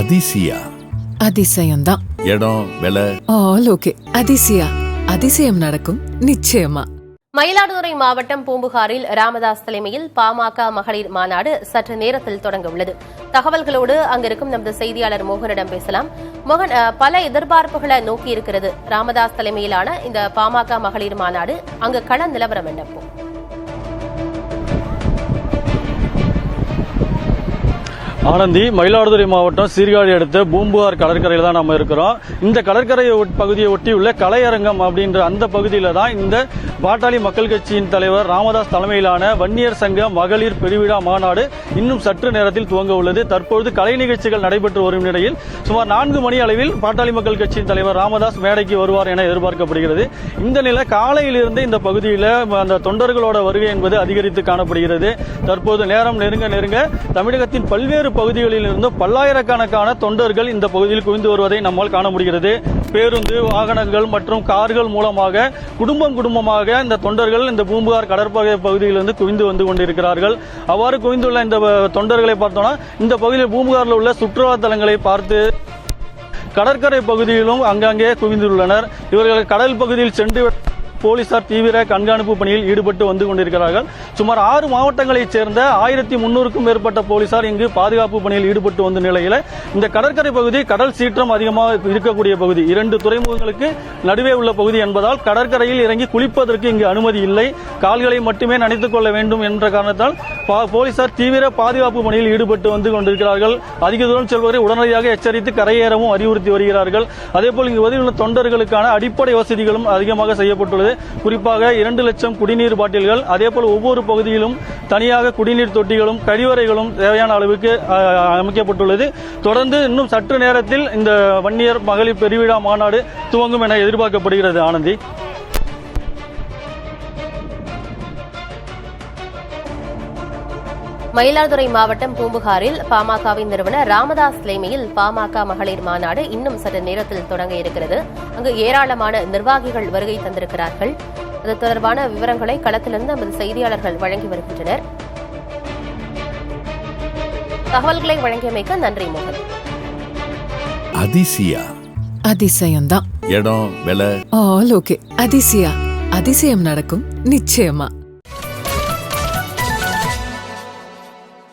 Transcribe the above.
அதிசயா. அதிசயம்தான். இடம் விலை? All okay. அதிசயா. அதிசயம் நடக்கும். நிச்சயமா. மயிலாடுதுறை மாவட்டம் பூம்புகாரில் ராமதாஸ் தலைமையில் பாமக மகளிர் மாநாடு சற்று நேரத்தில் தொடங்க உள்ளது. தகவல்களோடு அங்கிருக்கும் நமது செய்தியாளர் மோகனிடம் பேசலாம். மோகன் பல எதிர்பார்ப்புகளை நோக்கி இருக்கிறது ராமதாஸ் தலைமையிலான இந்த பாமக மகளிர் மாநாடு. அங்கு கள நிலவரம் என்ன? ஆனந்தி மயிலாடுதுறை மாவட்டம் சீர்காழி அடுத்த பூம்புகார் கடற்கரையில் தான் நம்ம இருக்கிறோம். இந்த கடற்கரையை ஒட்- பகுதியை உள்ள கலையரங்கம் அப்படின்ற அந்த பகுதியில் தான் இந்த பாட்டாளி மக்கள் கட்சியின் தலைவர் ராமதாஸ் தலைமையிலான வன்னியர் சங்க மகளிர் பெருவிழா மாநாடு இன்னும் சற்று நேரத்தில் துவங்க உள்ளது. தற்பொழுது கலை நிகழ்ச்சிகள் நடைபெற்று வரும் நிலையில் சுமார் நான்கு மணி அளவில் பாட்டாளி மக்கள் கட்சியின் தலைவர் ராமதாஸ் மேடைக்கு வருவார் என எதிர்பார்க்கப்படுகிறது. இந்த நிலை காலையிலிருந்து இந்த பகுதியில் அந்த தொண்டர்களோட வருகை என்பது அதிகரித்து காணப்படுகிறது. தற்போது நேரம் நெருங்க நெருங்க தமிழகத்தின் பல்வேறு பகுதிகளிலிருந்து பல்லாயிரக்கணக்கான தொண்டர்கள் இந்த பகுதியில் குவிந்து வருவதை நம்மால் காண முடிகிறது. பேருந்து வாகனங்கள் மற்றும் கார்கள் மூலமாக குடும்பம் குடும்பமாக இந்த தொண்டர்கள் இந்த பூம்புகார் கடற்பகை பகுதியிலிருந்து குவிந்து வந்து கொண்டிருக்கிறார்கள். அவ்வாறு குவிந்துள்ள இந்த தொண்டர்களை பார்த்தோம்னா இந்த பகுதியில் பூம்புகாரில் உள்ள சுற்றுலா தலங்களை பார்த்து கடற்கரை பகுதியிலும் அங்கங்கே குவிந்துள்ளனர். இவர்கள் கடல் பகுதியில் சென்று போலீசார் தீவிர கண்காணிப்பு பணியில் ஈடுபட்டு வந்து கொண்டிருக்கிறார்கள். சுமார் ஆறு மாவட்டங்களைச் சேர்ந்த ஆயிரத்தி முன்னூறுக்கும் மேற்பட்ட போலீசார் இங்கு பாதுகாப்பு பணியில் ஈடுபட்டு வந்த நிலையில் இந்த கடற்கரை பகுதி கடல் சீற்றம் அதிகமாக இருக்கக்கூடிய பகுதி. இரண்டு துறைமுகங்களுக்கு நடுவே உள்ள பகுதி என்பதால் கடற்கரையில் இறங்கி குளிப்பதற்கு இங்கு அனுமதி இல்லை. கால்களை மட்டுமே நனைத்துக் கொள்ள வேண்டும் என்ற காரணத்தால் பா- போலீசார் தீவிர பாதுகாப்பு பணியில் ஈடுபட்டு வந்து கொண்டிருக்கிறார்கள். அதிக தூரம் செல்வரை உடனடியாக எச்சரித்து கரையேறவும் அறிவுறுத்தி வருகிறார்கள். அதேபோல் இங்கு உதவியுள்ள தொண்டர்களுக்கான அடிப்படை வசதிகளும் அதிகமாக செய்யப்பட்டுள்ளது. குறிப்பாக இரண்டு லட்சம் குடிநீர் பாட்டில்கள் அதேபோல் ஒவ்வொரு பகுதியிலும் தனியாக குடிநீர் தொட்டிகளும் கழிவறைகளும் தேவையான அளவுக்கு அமைக்கப்பட்டுள்ளது. தொடர்ந்து இன்னும் சற்று நேரத்தில் இந்த வன்னியர் மகளிர் பெருவிழா மாநாடு துவங்கும் என எதிர்பார்க்கப்படுகிறது. ஆனந்தி. மயிலாடுதுறை மாவட்டம் பூம்புகாரில் பாமகவின் நிறுவனர் ராமதாஸ் தலைமையில் பாமக மகளிர் மாநாடு இன்னும் சற்று நேரத்தில் தொடங்க இருக்கிறது. அங்கு ஏராளமான நிர்வாகிகள் வருகை தந்திருக்கிறார்கள். அது தொடர்பான விவரங்களை களத்திலிருந்து நமது செய்தியாளர்கள் வழங்கி வருகின்றனர். தகவல்களை வழங்கியமைக்கு நன்றி மோகன். அதிசயா. அதிசயம்தான். இடம் விலை. All okay Athisaya. அதிசயம் நடக்கும் நிச்சயமா.